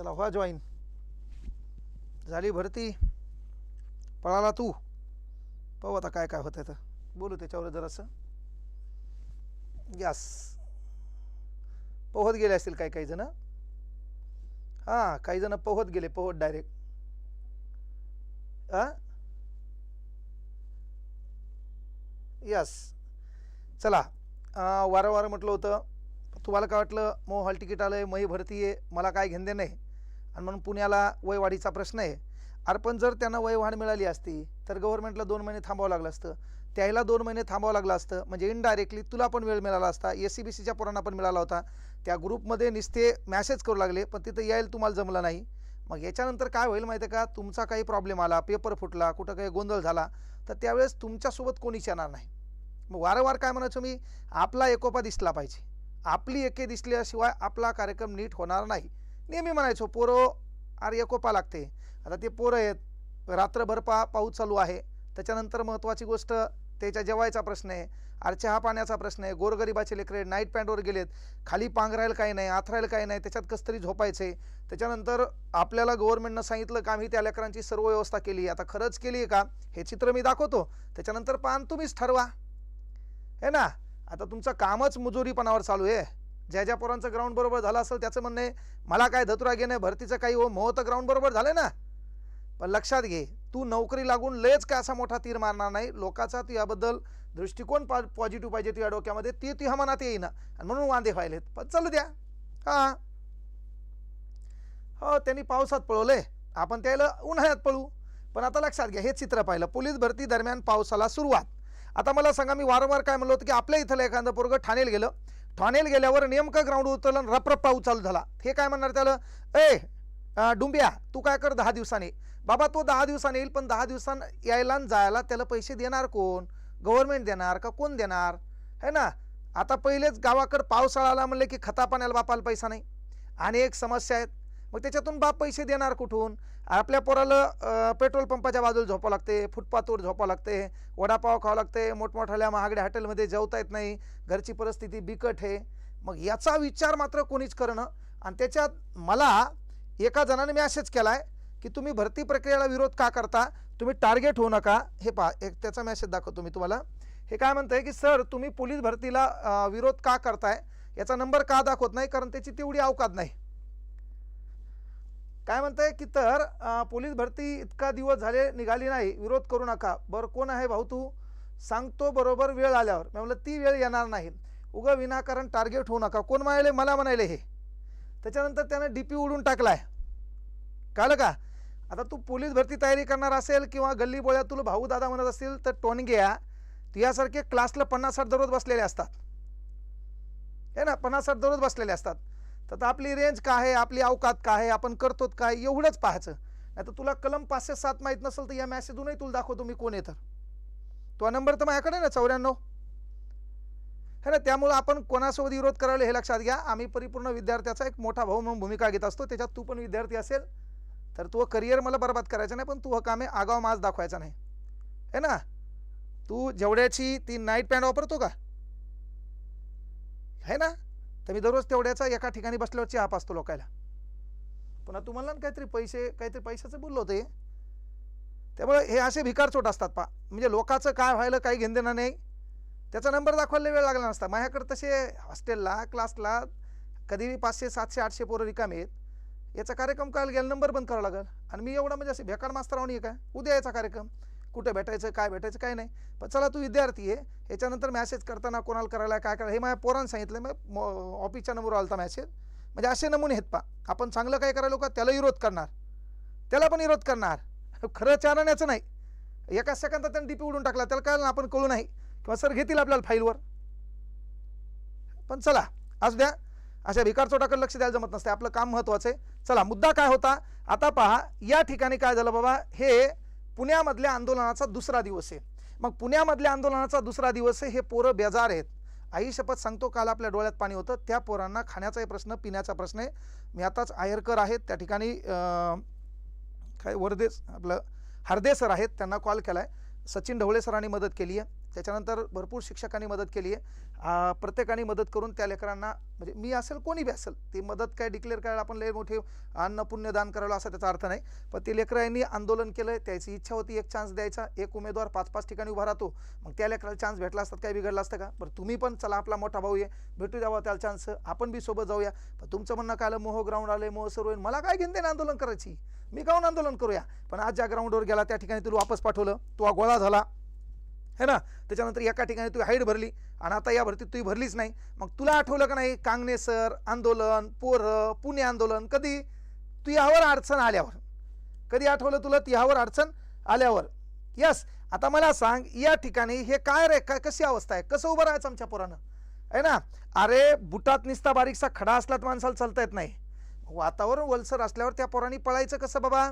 चला व्हा जॉईन. झाली भरती. पळाला तू. पाहू आता काय काय होतं तर. बोलू त्याच्यावर जरासं. यास. पोहत गेले असतील काही काही जण? हां काही जण पोहत गेले पोहत डायरेक्ट. हां यस. चला वारंवार म्हटलं होतं तुम्हाला काय वाटलं? मो हॉल तिकीट आलं आहे मही भरती आहे मला काय घेणं नाही आणि म्हणून पुण्याला वयवाढीचा प्रश्न आहे. अरे पण जर त्यांना वयवाढ मिळाली असती तर गव्हर्नमेंटला दोन महिने थांबावं लागलं असतं. त्याला दोन महिने थांबावं लागलं असतं म्हणजे इनडायरेक्टली तुला पण वेळ मिळाला असता एस सी बी सीच्या पोरांना पण मिळाला होता. त्या ग्रुपमध्ये निस्ते मॅसेज करू लागले पण तिथं यायला तुम्हाला जमलं नाही. मग याच्यानंतर काय होईल माहिती आहे का? तुमचा काही प्रॉब्लेम आला पेपर फुटला कुठं काही गोंधळ झाला तर त्यावेळेस तुमच्यासोबत कोणीच येणार नाही. मग वारंवार काय म्हणायचो मी? आपला एकोपा दिसला पाहिजे. आपली एके दिसल्याशिवाय आपला कार्यक्रम नीट होणार नाही. नेहमी म्हणायचो पोरं आर्य कोपा लागते. आता ते पोरं आहेत रात्रभर पा पाऊस चालू आहे. त्याच्यानंतर महत्त्वाची गोष्ट त्याच्या जेवायचा प्रश्न आहे आर चहा पाण्याचा प्रश्न आहे गोरगरिबाचे लेकरे नाईट पॅन्टवर गेलेत खाली पांघरायला काही नाही आथरायला काही नाही त्याच्यात कसं तरी झोपायचे त्याच्यानंतर आपल्याला गव्हर्नमेंटनं सांगितलं का आम्ही त्या लेकरांची सर्व व्यवस्था केली आता खरंच केली आहे का? हे चित्र मी दाखवतो. त्याच्यानंतर पान तुम्हीच ठरवा. हे ना? आता तुमचं कामच मुजोरीपणावर चालू आहे. ज्या ज्या पोरांचं ग्राउंड बरोबर झालं असेल त्याचं म्हणणं आहे मला काय धतुरा घेणं भरतीचं काही हो मोह तर ग्राउंड बरोबर झालं ना. पण लक्षात घे तू नोकरी लागून लयच काय असा मोठा तीर मारणार नाही. लोकाचा तू याबद्दल दृष्टिकोन पा पॉझिटिव्ह पाहिजे तुझ्या डोक्यामध्ये ती तुझ्या मनात येईना. आणि म्हणून वांदे व्हायलेत. पण चालू द्या. हां. हो त्यांनी पावसात पळवले आपण त्याला उन्हाळ्यात पळू पण आता लक्षात घ्या हे चित्र पाहिलं. पोलीस भरती दरम्यान पावसाला सुरुवात. आता मला सांगा मी वारंवार काय म्हणलं होतं की आपल्या इथलं एखादं पोरगं ठाणेल गेलं. ठाण्याला गेल्यावर नेमकं ग्राउंड उतरलं आणि रपरप पाऊस चालू झाला. हे काय म्हणणार त्याला? ए डुंबिया तू काय कर दहा दिवसांनी. बाबा तो दहा दिवसाने येईल पण दहा दिवसां यायला आणि जायला त्याला पैसे देणार कोण? गव्हर्नमेंट देणार का कोण देणार? है ना? आता पहिलेच गावाकडं पावसाळा आला म्हणलं की खता पाण्याला बापाला पैसा नाही. आणि एक समस्या आहेत मग त्याच्यातून बाप पैसे देणार कुठून? आपल्या पोराला पेट्रोल पंपाच्या बाजूला झोपावं लागते फुटपाथवर झोपावं लागते वडापाव खावं लागते मोठमोठ्या महागड्या हॉटेलमध्ये जेवता येत नाही घरची परिस्थिती बिकट आहे. मग याचा विचार मात्र कोणीच करणं. आणि त्याच्यात मला एका जणाने मॅसेज केला आहे की तुम्ही भरती प्रक्रियेला विरोध का करता? तुम्ही टार्गेट होऊ नका. हे पहा एक त्याचा मॅसेज दाखवतो मी तुम्हाला. हे काय म्हणतंय की सर तुम्ही पोलीस भरतीला विरोध का करताय? याचा नंबर का दाखवत नाही? कारण त्याची तेवढी अवकात नाही. काय म्हणताय की तर पोलीस भरती इतका दिवस झाले निघाली नाही विरोध करू नका. बरं कोण आहे भाऊ तू? सांगतो बरोबर वेळ आल्यावर. मी म्हटलं ती वेळ येणार नाही. उगं विनाकारण टार्गेट होऊ नका. कोण म्हणाले? मला म्हणाले हे. त्याच्यानंतर त्यानं डी पी उडून टाकलाय. कळलं का? आता तू पोलीस भरती तयारी करणार असेल किंवा गल्ली बोळ्या तुला भाऊ दादा म्हणत असतील तर टोनग्या यासारखे क्लासला पन्नास साठ दररोज बसलेले असतात. हे ना पन्नास साठ दररोज बसलेले असतात. तर आपली रेंज काय आहे आपली अवकात काय आहे आपण करतो काय एवढंच पाहायचं. नाही तर तुला कलम पाचशे सात माहीत नसेल तर या मॅसेजूनही तुला दाखवतो मी कोण आहे तर. तो नंबर तर माझ्याकडे ना चौऱ्याण्णव? है ना त्यामुळं आपण कोणासोबत विरोध करायला हे लक्षात घ्या. आम्ही परिपूर्ण विद्यार्थ्याचा एक मोठा भाऊ म्हणून भूमिका घेत असतो. त्याच्यात तू पण विद्यार्थी असेल तर तू करिअर मला बरबाद करायचं नाही पण तू हा कामे आगाव माज दाखवायचा नाही. है ना? तू जेवढ्याची ती नाईट पॅन्ट वापरतो का? है ना? तर मी दररोज तेवढ्याचा एका ठिकाणी बसल्यावर चहा असतो लोकायला. पुन्हा तुम्हाला ना काहीतरी पैसे काहीतरी पैशाचं बोललो होते त्यामुळे हे असे भिकारचोट असतात पा म्हणजे लोकाचं काय व्हायला काही घेणं देणं नाही. त्याचा नंबर दाखवायला वेळ लागला नसता. माझ्याकडे तसे हॉस्टेलला क्लासला कधी पाचशे सातशे आठशे पोरं रिकामे आहेत. याचा कार्यक्रम करायला गेला नंबर बंद करावा लागेल. आणि मी एवढा म्हणजे असे बेकार मास्तर आहे काय? उद्या याचा कार्यक्रम. कुठं भेटायचं काय भेटायचं काय नाही. पण चला तू विद्यार्थी आहे. याच्यानंतर मॅसेज करताना कोणाला करायला काय करायला हे माझ्या पोरानं सांगितलं. मग ऑफिसच्या नंबरवर आलता मॅसेज म्हणजे असे नमुने आहेत पा आपण चांगलं काय करायला का त्याला विरोध करणार. त्याला पण विरोध करणार. खरं चारण्याचं नाही. एका सेकंदात त्यानं डीपी उडून टाकला. त्याला कळलं ना आपण कळू नाही. किंवा सर घेतील आपल्याला फाईलवर. पण चला असू द्या. अशा भिकारचोटाकडे लक्ष द्यायला जमत नसते आपलं काम महत्त्वाचं आहे. चला मुद्दा काय होता? आता पहा या ठिकाणी काय झालं बाबा? हे पुण्यामधल्या आंदोलनाचा दुसरा दिवस आहे. मग पुण्यामधल्या आंदोलनाचा दुसरा दिवस आहे हे पोरं बेजार आहेत. आई शपथ सांगतो काल आपल्या डोळ्यात पाणी होतं. त्या पोरांना खाण्याचाही प्रश्न पिण्याचा प्रश्न आहे. मी आताच आयरकर आहेत त्या ठिकाणी काय वर्धेस आपलं हरदे सर आहेत त्यांना कॉल केला आहे सचिन ढवळे सरांनी मदत केली आहे त्याच्यानंतर भरपूर शिक्षकांनी मदत केली आहे. प्रत्येकाने मदत करून त्या लेकरांना म्हणजे मी असेल कोणी बी असेल ती मदत काय डिक्लेअर करायला आपण लय मोठे अन्न पुण्य दान करायला असा त्याचा अर्थ नाही. पण ते लेकरांनी आंदोलन केलं त्याची इच्छा होती एक चान्स द्यायचा एक उमेदवार पाच पाच ठिकाणी उभा राहतो. मग त्या लेकराला चान्स भेटला असतात काय बिघडला असतं का? बरं तुम्ही पण चला आपला मोठा भाऊ आहे भेटू द्यावा त्याला चान्स आपण बी सोबत जाऊया. पण तुमचं म्हणणं काय आलं? मोह ग्राउंड आलं मोह सर्व मला काय घेऊन देणं आंदोलन करायची? मी काहून आंदोलन करूया? पण आज ज्या ग्राउंडवर गेला त्या ठिकाणी तुला वापस पाठवलं. तो गोळा झाला. है ना? त्याच्यानंतर एका ठिकाणी तू हाईट भरली आणि आता या भरतीत तू भरलीच नाही. मग तुला आठवलं का नाही कांगनेसर आंदोलन पोरं पुणे आंदोलन कधी? तू यावर अडचण आल्यावर. कधी आठवलं तुला तिहावर अडचण आल्यावर? यस आता मला सांग या ठिकाणी हे काय रे? काय कशी अवस्था आहे? कसं उभं राहायचं आमच्या पोरानं? आहे ना? अरे बुटात निसता बारीकसा खडा असला तर माणसाला चालता येत नाही. वातावरण वलसर असल्यावर त्या पोरांनी पळायचं कसं बाबा?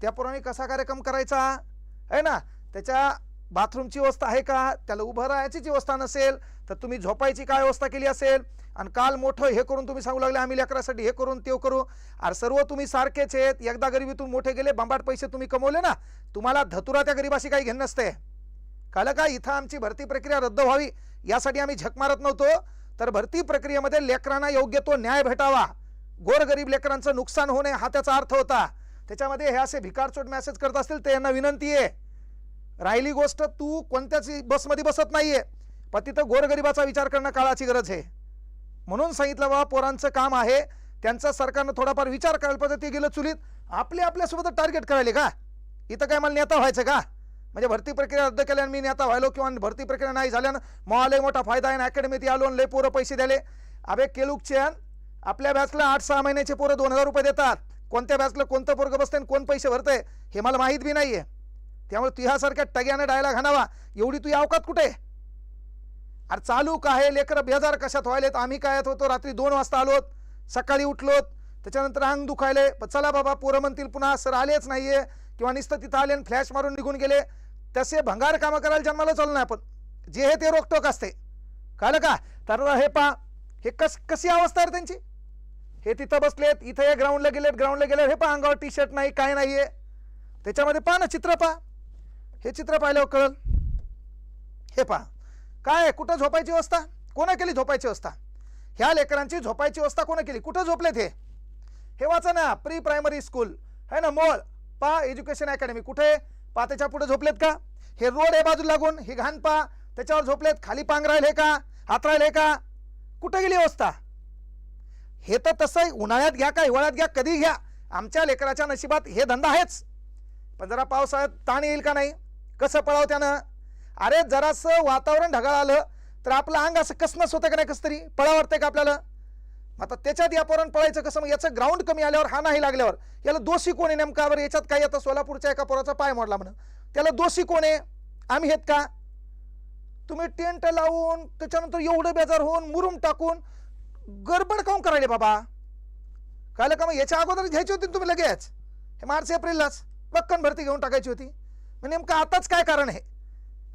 त्या पोरांनी कसा कार्यक्रम करायचा? आहे ना? त्याच्या बाथरूमची व्यवस्था आहे का? त्याला उभं राहायचीच व्यवस्था नसेल तर तुम्ही झोपायची काय व्यवस्था केली असेल? आणि काल मोठं हे करून तुम्ही सांगू लागले आम्ही लेकरासाठी हे करून ते करू. अरे सर्व तुम्ही सारखेच आहेत. एकदा गरिबीतून मोठे गेले बंबाट पैसे तुम्ही कमवले ना? तुम्हाला धतुरा त्या गरिबाशी काही घेणं नसते. कळलं का इथं आमची भरती प्रक्रिया रद्द व्हावी? यासाठी आम्ही झक मारत नव्हतो. तर भरती प्रक्रियेमध्ये लेकरांना योग्य तो न्याय भेटावा. गोरगरीब लेकरांचं नुकसान होणे हा त्याचा अर्थ होता. त्याच्यामध्ये हे असे भिकारचोट मेसेज करत असतील ते यांना विनंती आहे. राहिली गोष्ट तू कोणत्याच बसमध्ये बसत नाहीये. पण तिथं गोरगरिबाचा विचार करणं काळाची गरज आहे. म्हणून सांगितलं बाबा पोरांचं काम आहे. त्यांचा सरकारनं थोडाफार विचार करायला पाहिजे ते गेलं चुलीत. आपले आपल्यासोबत टार्गेट करायले का? इथं काय मला नेता व्हायचं का? म्हणजे भरती प्रक्रिया रद्द केल्यानं मी नेता व्हायलो किंवा भरती प्रक्रिया नाही झाल्यानं मला लय मोठा फायदा आहे अकॅडमीत आलो आणि लय पोरं पैसे द्याले अबे केलुकचेन आपल्या बॅचला आठ सहा महिन्याचे पोरं दोन हजार रुपये देतात. कोणत्या बॅचला कोणतं पोरगं बसतंय आणि कोण पैसे भरतंय हे मला माहीत बी नाही आहे त्यामुळे तुझ्यासारख्या टग्याने डायला घाणावा एवढी तू अवकात कुठे? अरे चालू काय लेकरं बेजार कशात व्हायलेत? आम्ही काय होतो? रात्री दोन वाजता आलोत सकाळी उठलोत त्याच्यानंतर अंग दुखायले. पण चला बाबा पोरं म्हणतील पुन्हा सर आलेच नाहीये. किंवा नुसतं तिथं आले आणि फ्लॅश मारून निघून गेले. तसे भंगार कामं करायला जन्माला चालू नाही आपण. जे हे ते रोकटोक असते. कळलं का? तर हे पा हे कस कशी अवस्था आहे त्यांची? हे तिथं बसलेत इथं हे ग्राउंडला गेलेत ग्राउंडला गेले हे पा अंगावर टी शर्ट नाही काय नाही आहे त्याच्यामध्ये पहा ना चित्र पहा हे चित्र पाहिल्यावर कळल? हे पहा. काय कुठं झोपायची व्यवस्था कोणा केली झोपायची व्यवस्था ह्या लेकरांची झोपायची व्यवस्था कोणा केली? कुठं झोपलेत हे? हे वाचा ना प्री प्रायमरी स्कूल है ना मोळ. पा एज्युकेशन अकॅडमी कुठे? पा त्याच्या पुढे झोपलेत का? हे रोड आहे बाजू लागून. ही घाण पा. त्याच्यावर झोपलेत. खाली पांग राहिले का? हात राहिले का? कुठं गेली व्यवस्था हे तर तसं आहे, उन्हाळ्यात घ्या का हिवाळ्यात घ्या? कधी घ्या. आमच्या लेकराच्या नशिबात हे धंदा आहेच. पण जरा पावसाळ्यात ताण येईल का नाही? कसं पळाव त्यानं? अरे जरासं वातावरण ढगाळ आलं तर आपलं अंग असं कसनच होतं का नाही कसं तरी? पळा वाटतंय का आपल्याला? आता त्याच्यात या पळायचं कसं? मग याचं ग्राउंड कमी आल्यावर हा नाही लागल्यावर याला दोषी कोण आहे नेमका? बरं याच्यात काय आता सोलापूरच्या एका पोराचा पाय मोडला म्हणून. त्याला दोषी कोण आहे? आम्ही आहेत का? तुम्ही टेंट लावून त्याच्यानंतर एवढं बेजार होऊन मुरुम टाकून गडबड काऊन करायले बाबा? कळलं का मग? याच्या अगोदर घ्यायची होती ना तुम्ही लगेच? हे मार्च एप्रिललाच. पक्कन भरती घेऊन टाकायची होती. मग नेमकं आताच काय कारण आहे?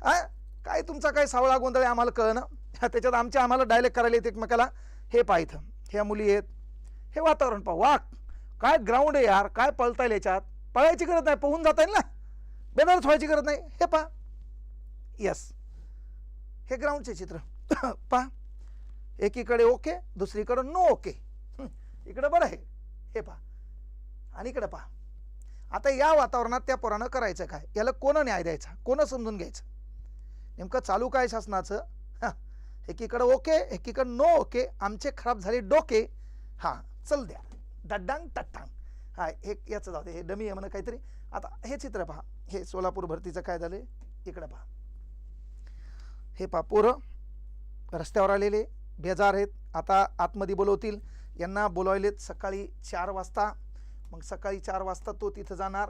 हा काय तुमचा काय सावळा गोंधळ आहे आम्हाला कळणं? त्याच्यात आमच्या आम्हाला डायलेक्ट करायला येते एकमेकाला. हे पहा इथं. ह्या मुली आहेत. हे वातावरण पाहू. वा काय ग्राउंड आहे यार? काय पळता येईल याच्यात? पळायची गरज नाही. पोहून जाता येईल ना? बेदारच व्हायची गरज नाही. हे पहा. यस हे ग्राउंडचे चित्र. पहा. एकीकडे ओके दुसरीकडे नो ओके इकडं बरं आहे. हे पहा. आणि इकडं पहा. आता या वातावरणात त्या पोरानं करायचं काय? याला कोण न्याय द्यायचा? कोण समजून घ्यायचं? नेमकं चालू काय शासनाचं? हां एकीकडं ओके एकीकडं नो ओके आमचे खराब झाले डोके. हां चल द्या. दड्डांग टट्टांग हा हे याचं जाऊ दे हे डमी आहे म्हणा काहीतरी. आता हे चित्र पहा. हे सोलापूर भरतीचं काय झालं इकडं पहा. हे पहा पोरं रस्त्यावर आलेले बेजार आहेत. आता आतमध्ये बोलवतील. यांना बोलवलेत सकाळी चार वाजता. मग सकाळी चार वाजता तो तिथं जाणार.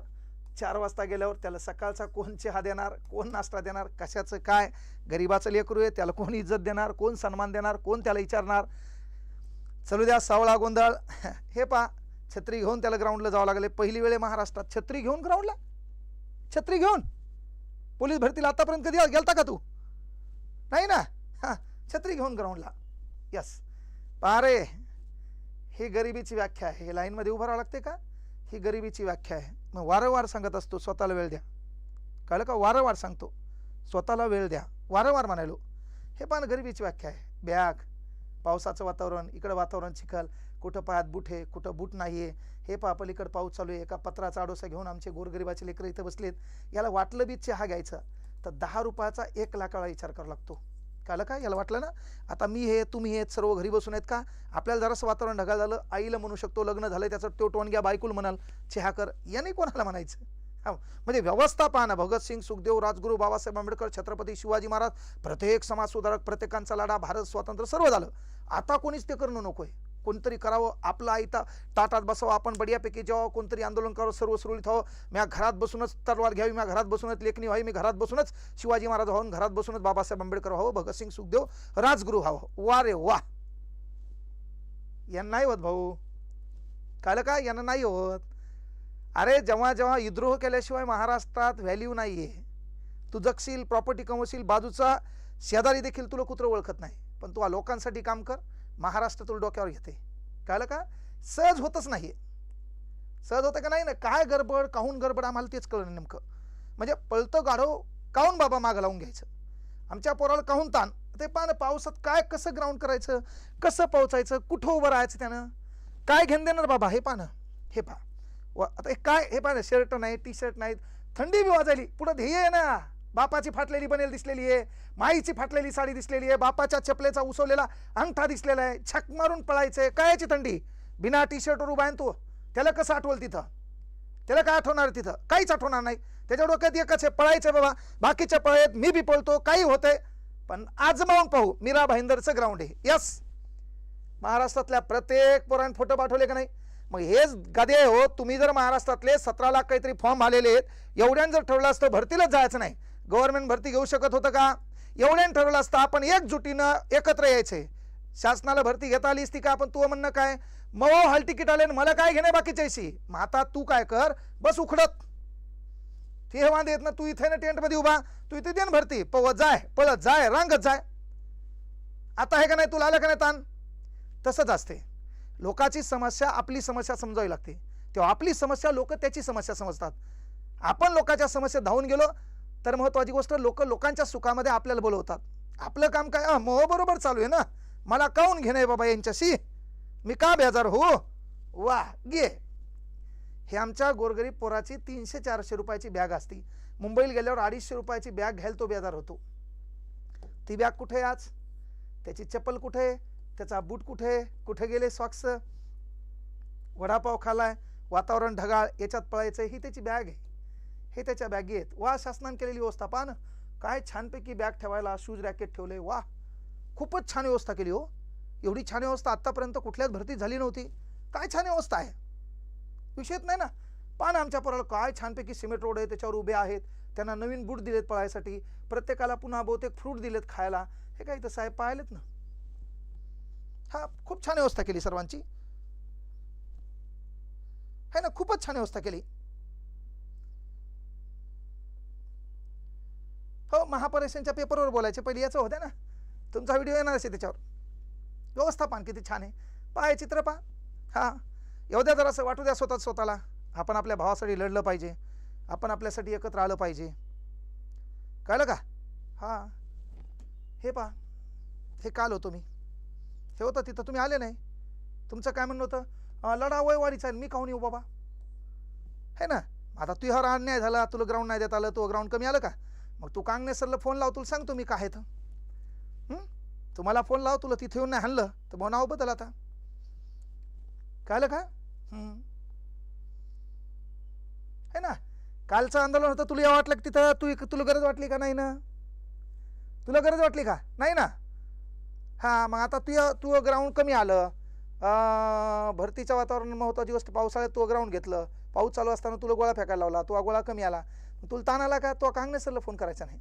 चार वाजता गेल्यावर त्याला सकाळचा कोण चहा देणार कोण नाश्ता देणार कशाचं काय गरिबाचं लेकरू आहे त्याला कोण इज्जत देणार कोण सन्मान देणार कोण त्याला विचारणार? चलू द्या सावळा गोंधळ. हे पा छत्री घेऊन त्याला ग्राउंडला जावं लागले पहिली वेळे महाराष्ट्रात छत्री घेऊन ग्राउंडला छत्री घेऊन? पोलीस भरतीला आतापर्यंत कधी गेलता का तू? नाही ना? हां छत्री घेऊन ग्राउंडला यस पारे ही गरिबीची व्याख्या आहे. हे लाईनमध्ये उभं राहावं लागते का? ही गरिबीची व्याख्या आहे. मग वारंवार सांगत असतो स्वतःला वेळ द्या. कळलं का? वारंवार सांगतो स्वतःला वेळ द्या. वारंवार म्हणालो हे पण गरिबीची व्याख्या आहे. बॅग पावसाचं वातावरण इकडं वातावरण चिखल कुठं पायात बूट आहे कुठं बूट नाही आहे हे पा पलीकडं पाऊस चालू आहे. एका पत्राचा आडोसा घेऊन आमचे गोरगरिबाचे लेकरं इथं बसलेत. याला वाटलं बी चहा घ्यायचा. तर दहा रुपयाचा एक लाखाला विचार करावा लागतो. कालं का? याला वाटलं ना? आता मी हे तुम्ही हे सर्व घरी बसून आहेत का? आपल्याला जरासं वातावरण ढगाळ झालं आईला म्हणू शकतो लग्न झालं त्याचं तो टोन घ्या बायकुल म्हणाल चहा कर. याने कोणाला म्हणायचं? हा म्हणजे व्यवस्था पाहणं भगतसिंग सुखदेव राजगुरू बाबासाहेब आंबेडकर छत्रपती शिवाजी महाराज प्रत्येक समाजसुधारक प्रत्येकांचा लढा भारत स्वातंत्र्य सर्व झालं. आता कोणीच ते करणं नको आहे कोणतरी करावं आपलं आयता ताटात बसावं. आपण बढियापैकी जेव्हा कोणतरी आंदोलन करावं सर्व सुरळीत व्हावं. म्या घरात बसूनच तलवार घ्यावी म्या घरात बसूनच लेखणी व्हावी मी घरात बसूनच शिवाजी महाराज व्हावं घरात बसूनच बाबासाहेब आंबेडकर व्हावं भगतसिंग सुखदेव राजगुरू व्हावं. वा रे वा! यांना नाही होत भाऊ. काल का यांना नाही होत. अरे जेव्हा जेव्हा विद्रोह केल्याशिवाय महाराष्ट्रात व्हॅल्यू नाही आहे तू जगशील प्रॉपर्टी कमवशील बाजूचा शेजारी देखील तुला कुत्रं ओळखत नाही. पण तू लोकांसाठी काम कर. महाराष्ट्रातून डोक्यावर घेते. कळलं का? सहज होतच नाही सहज होतं का नाही? ना काय गडबड काहून गडबड आम्हाला तेच कळलं नेमकं. म्हणजे पळतं गाढव काहून बाबा मागं लावून घ्यायचं? आमच्या पोराला काहून ताण? ते पान पावसात काय कसं ग्राउंड करायचं? कसं पोहोचायचं? कुठं उभं राहायचं त्यानं? काय घेऊन देणार बाबा? हे पानं हे पहा. व आता हे काय? हे पाहिजे शर्ट नाही टी शर्ट नाहीत थंडी बी वाजायली. पुढं ध्येय आहे ना. बापाची फाटलेली बनेल दिसलेली आहे. माईची फाटलेली साडी दिसलेली आहे. बापाच्या चपलेचा उसवलेला अंगठा दिसलेला आहे. छक मारून पळायचंय कायची थंडी. बिना टी शर्टवर उभा आहे तो? त्याला कसं आठवल तिथं? त्याला काय आठवणार तिथं? काहीच आठवणार नाही. त्याच्या डोक्यात एकच आहे पळायचं बाबा. बाकीच्या पळायत मी बी पळतो काही होतंय. पण आजमावून पाहू. मीरा भाईंदरचं ग्राउंड आहे. यस महाराष्ट्रातल्या प्रत्येक पोरांनी फोटो पाठवले का नाही? मग हेच गदे हो. तुम्ही जर महाराष्ट्रातले सतरा लाख काहीतरी फॉर्म आलेले आहेत. एवढ्यानं जर ठरवलं असतं भरतीलाच जायचं नाही. गव्हर्नमेंट भरती घेऊ शकत होतं का? एवढ्यानं ठरवलं असतं आपण एकजुटीनं एकत्र यायचे. शासनाला भरती घेता आली असती का? आपण तू म्हणणं काय? मग हॉल तिकीट आले आणि मला काय घेणे बाकीच्याशी मग आता तू काय कर? बस उखडत. ते वांदे येत ना तू इथे ना टेंटमध्ये उभा. तू इथे दे ना भरती. पवत जाय पळत जाय रांगत जाय. आता हे का नाही? तुला आलं का नाही ताण? तसंच असते. लोकाची समस्या आपली समस्या समजावी लागते. तेव्हा आपली समस्या लोक त्याची समस्या समजतात. आपण लोकांच्या समस्या धावून गेलो तर महत्त्वाची गोष्ट लोक लोकांच्या सुखामध्ये आपल्याला बोलवतात. आपलं काम काय? अं, बरोबर चालू आहे ना? मला काऊन घेणं बाबा यांच्याशी? मी का बेजार हो वा गे हे आमच्या गोरगरीब पोराची तीनशे चारशे रुपयाची बॅग असती. मुंबईला गेल्यावर अडीचशे रुपयाची बॅग घ्यायला तो बेजार होतो. ती बॅग कुठे आहे आज? त्याची चप्पल कुठे आहे? त्याचा बूट कुठे आहे? कुठे गेले सॉक्स वडापाव खालाय वातावरण ढगाळ याच्यात पळायचं ही त्याची बॅग आहे. हे त्याच्या बॅगी आहेत. वा शासनाने केलेली व्यवस्था पहा ना काय छानपैकी बॅग ठेवायला शूज रॅकेट ठेवले. वा खूपच छान व्यवस्था केली हो. एवढी छान व्यवस्था आत्तापर्यंत कुठल्याच भरती झाली नव्हती. काय छान व्यवस्था आहे? विषयच नाही ना. पान आमच्या पोराला काय छानपैकी सिमेंट रोड आहे त्याच्यावर उभे आहेत. त्यांना नवीन बूट दिलेत पळायसाठी. प्रत्येकाला पुन्हा बहुतेक फ्रूट दिलेत खायला. हे काही तसं आहे पाहिलेत ना. हा खूप छान व्यवस्था केली सर्वांची. है ना खूपच छान व्यवस्था केली. हो महापरेशनच्या पेपरवर बोलायचे पहिले याचं होतं ना. तुमचा व्हिडिओ येणार असे त्याच्यावर. व्यवस्थापन किती छान आहे. पहा चित्र पहा. हां. येऊ द्या जरासं वाटू द्या स्वतः स्वतःला. आपण आपल्या भावासाठी लढलं पाहिजे. आपण आपल्यासाठी एकत्र आलं पाहिजे. कळलं का? हां. हे पहा. हे काल होतो मी. हे होतं तिथं तुम्ही आले नाही. तुमचं काय म्हणणं होतं? लढा वय वाढीचा मी काहून येऊ बाबा? है ना? आता तुझ्यावर अन्याय झाला तुला ग्राउंड नाही देत आलं तो ग्राउंड कमी आलं का? मग तू कांगणे सरला फोन लाव तुला सांगतो मी काय तर तुम्हाला फोन लाव तुला तिथे येऊन नाही हाणलं तर मग नाव बदल आता. कळलं का? है. ना? कालचं आंदोलन होतं तुला या वाटलं की तिथं? तू तुला गरज वाटली का नाही ना? तुला गरज वाटली का? नाही ना? हां मग आता तू तू ग्राउंड कमी आलं. भरतीच्या वातावरण महत्त्वाची गोष्ट पावसाळ्यात तू ग्राउंड घेतलं. पाऊस चालू असताना तुला गोळा फेकायला लावला. तू गोळा कमी आला. मग तुला ताण आला का? तो कांगणे सरला फोन करायचा नाही?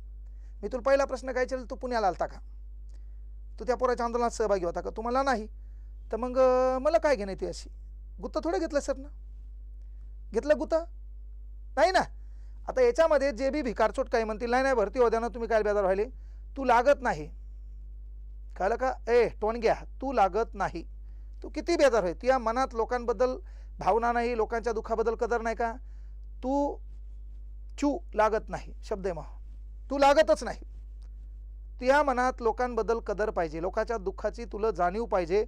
मी तुला पहिला प्रश्न काय विचारला तू पुण्याला आलता का? तू त्या पोराच्या आंदोलनात सहभागी होता का? तुम्हाला नाही. तर मग मला काय घेणे ती अशी? गुत्त थोडं घेतलं सर ना घेतलं गुत्त? नाही ना. आता याच्यामध्ये जे बी भिकारचोट काही म्हणतील नाही नाही भरती होत्या ना तुम्ही काय बेजार व्हायले? तू लागत नाही. कळलं का? ए टोणग्या तू लागत नाही. तू किती बेजार होय? तुझ्या मनात लोकांबद्दल भावना नाही लोकांच्या दुःखाबद्दल कदर नाही का? तू चू लागत नाही शब्द आहे तू लागतच नाही. तुझ्या मनात लोकांबद्दल कदर पाहिजे लोकांच्या दुःखाची तुला जाणीव पाहिजे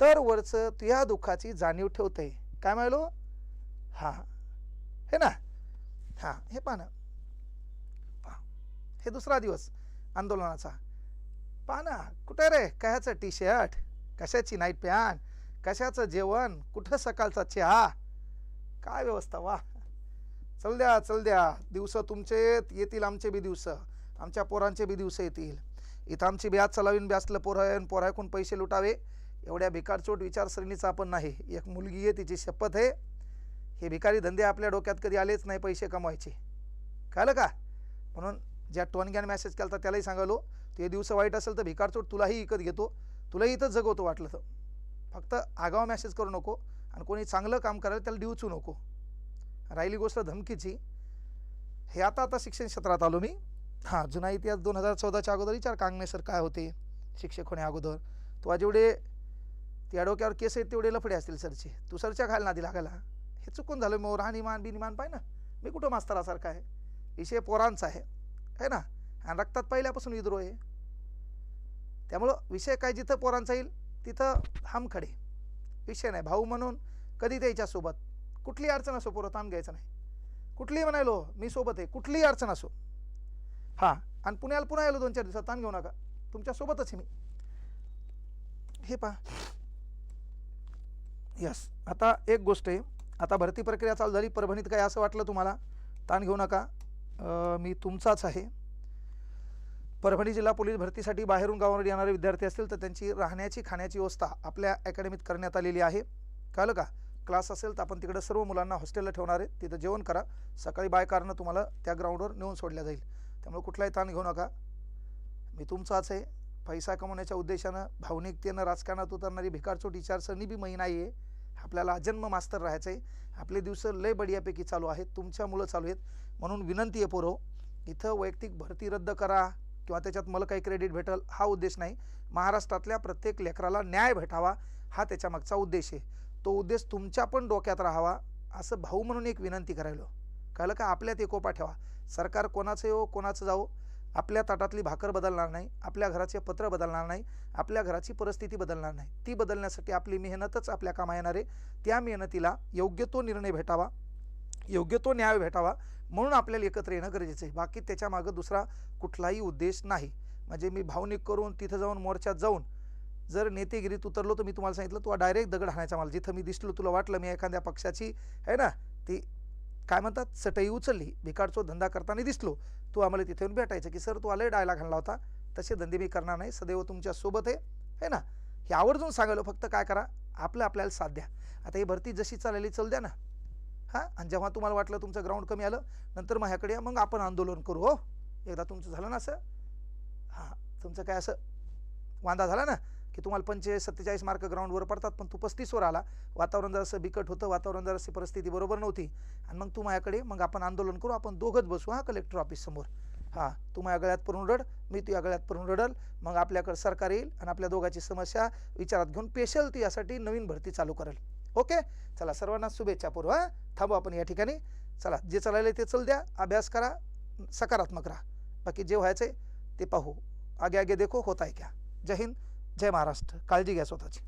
तर वरचं तुझ्या दुःखाची जाणीव ठेवते. काय म्हणालो? हां. हे ना? हां हे पानं पा पहा. हे दुसरा दिवस आंदोलनाचा. पहा ना कुठं रे? कशाचं टी शर्ट कशाची नाईट पॅन्ट? कशाचं जेवण? कुठं सकाळचा चहा? काय व्यवस्था वा. चल द्या चल द्या. दिवस तुमचे येतील आमचे बी दिवस. आमच्या पोरांचे बी दिवस येतील. इथं आमची ब्याज चलावीन ब्याजलं पोर आहे आणि पोरायकून पैसे लुटावे. एवढ्या भिकारचोट विचारसरणीचा आपण नाही. एक मुलगी आहे तिची शपथ आहे. हे भिकारी धंदे आपल्या डोक्यात कधी आलेच नाही पैसे कमवायचे. कळलं का? म्हणून ज्या टोनग्यान मॅसेज केला त्यालाही सांगालो ते दिवस वाईट असेल तर भिकारचोट तुलाही विकत घेतो. तुलाही इथंच जगवतो वाटलं तर. फक्त आगाव मॅसेज करू नको आणि कोणी चांगलं काम करायला त्याला डिवचू नको. राहिली गोष्ट धमकीची. हे आता आता शिक्षण क्षेत्रात आलो मी. हां जुना इतिहास दोन हजार चौदाच्या अगोदर विचार कांगणे सर काय होते शिक्षक होण्या अगोदर. तुला जेवढे त्या डोक्यावर केस आहेत तेवढे लफडे असतील सरचे. तू सरच्या खायला नादी लागायला हे चुकून झालं मग राहणीमान बिनिमान पाय ना. मी कुठं मास्तरासारखा आहे? विषय पोरांचा आहे. है ना? आणि रक्तात पहिल्यापासून विद्रोह आहे. त्यामुळं विषय काय जिथं पोरांचा येईल तिथं हमखडे. विषय नाही भाऊ म्हणून कधी त्याच्यासोबत? कुठली अडचण असो पोरं ताण घ्यायचं नाही. कुठलीही म्हणायलो मी सोबत आहे कुठलीही अडचण असो. हां आणि पुण्याला पुन्हा आलो दोन चार दिवसात ताण घेऊ नका. तुमच्यासोबतच आहे मी. हे पहा. यस आता एक गोष्ट आहे. आता भरती प्रक्रिया चालू झाली परभणीत काय असं वाटलं तुम्हाला? ताण घेऊ नका. मी तुमचाच आहे. परभणी जिल्हा पोलीस भरतीसाठी बाहेरून गावावर येणारे विद्यार्थी असतील तर त्यांची राहण्याची खाण्याची व्यवस्था आपल्या अकॅडमीत करण्यात आलेली आहे. कळलं का? क्लास असेल तर आपण तिकडे सर्व मुलांना हॉस्टेलला ठेवणार आहे. तिथं जेवण करा. सकाळी बाय कारनं तुम्हाला त्या ग्राउंडवर नेऊन सोडल्या जाईल. त्यामुळे कुठलाही ताण घेऊ नका. मी तुमचाच आहे. पैसा कमवण्याच्या उद्देशानं भावनिकतेनं राजकारणात उतरणारी भिकारचोट विचारसरणी बी मही नाही आहे. आपल्याला अजन्म मास्तर राहायचं आहे. आपले दिवस लय बढियापैकी चालू आहेत. तुमच्यामुळं चालू आहेत. म्हणून विनंती आहे पोरो इथं वैयक्तिक भरती रद्द करा किंवा त्याच्यात मला काही क्रेडिट भेटल हा उद्देश नाही. महाराष्ट्रातल्या प्रत्येक लेकराला न्याय भेटावा हा त्याच्यामागचा उद्देश आहे. तो उद्देश तुमच्या पण डोक्यात राहावा असं भाऊ म्हणून एक विनंती करायलो. कळलं का? आपल्यात एकोपा ठेवा. सरकार कोणाचं येऊ कोणाचं जाऊ आपल्या ताटातली भाकर बदलणार नाही आपल्या घराचे पत्र बदलणार नाही आपल्या घराची परिस्थिती बदलणार नाही. ती बदलण्यासाठी आपली मेहनतच आपल्या कामा येणार आहे. त्या मेहनतीला योग्य तो निर्णय भेटावा योग्य तो न्याय भेटावा म्हणून आपल्याला एकत्र येणं गरजेचं आहे. बाकी त्याच्यामागं दुसरा कुठलाही उद्देश नाही. म्हणजे मी भावनिक करून तिथं जाऊन मोर्चात जाऊन जर नेतेगिरीत उतरलो तर मी तुम्हाला सांगितलं तुला डायरेक्ट दगड हाणायचा मला. जिथं मी दिसलो तुला वाटलं मी एखाद्या पक्षाची आहे ना? ती काय म्हणतात चटई उचलली भिकाडचो धंदा करताना दिसलो. तू आम्हाला तिथे येऊन भेटायचं की सर तू आले डायला घालला होता. तसे धंदे मी करणार नाही. सदैव तुमच्यासोबत आहे. है ना? हे आवर्जून सांगायलो फक्त काय करा आपलं आपल्याला साथ द्या. आता ही भरती जशी चालली चल द्या ना. हां? आणि जेव्हा तुम्हाला वाटलं तुमचं ग्राउंड कमी आलं नंतर माझ्याकडे या मग आपण आंदोलन करू हो? एकदा तुमचं झालं ना असं? हां तुमचं काय असं वांदा झाला ना? की तुम्हाला पंचेचाळीस सत्तेचाळीस मार्क ग्राउंडवर पडतात पण तू पस्तीसवर आला. वातावरण जरासं बिकट होतं वातावरण जराशी परिस्थिती बरोबर नव्हती. आणि मग तू माझ्याकडे मग आपण आंदोलन करू आपण दोघंच बसू हां कलेक्टर ऑफिस समोर. हां तू माझ्या गळ्यात पडून रड मी तुझ्या गळ्यात पडून रडल मग आपल्याकडे सरकार येईल आणि आपल्या दोघांची समस्या विचारात घेऊन पेशल ती यासाठी नवीन भरती चालू करेल. ओके? चला सर्वांना शुभेच्छा पूर्व हां. थांबू आपण या ठिकाणी. चला जे चालायला ते चल द्या अभ्यास करा सकारात्मक राहा. बाकी जे व्हायचं आहे ते पाहू. आगे आगे देखो होत आहे क्या? जय हिंद. जय महाराष्ट्र. काळजी घ्या स्वतःची.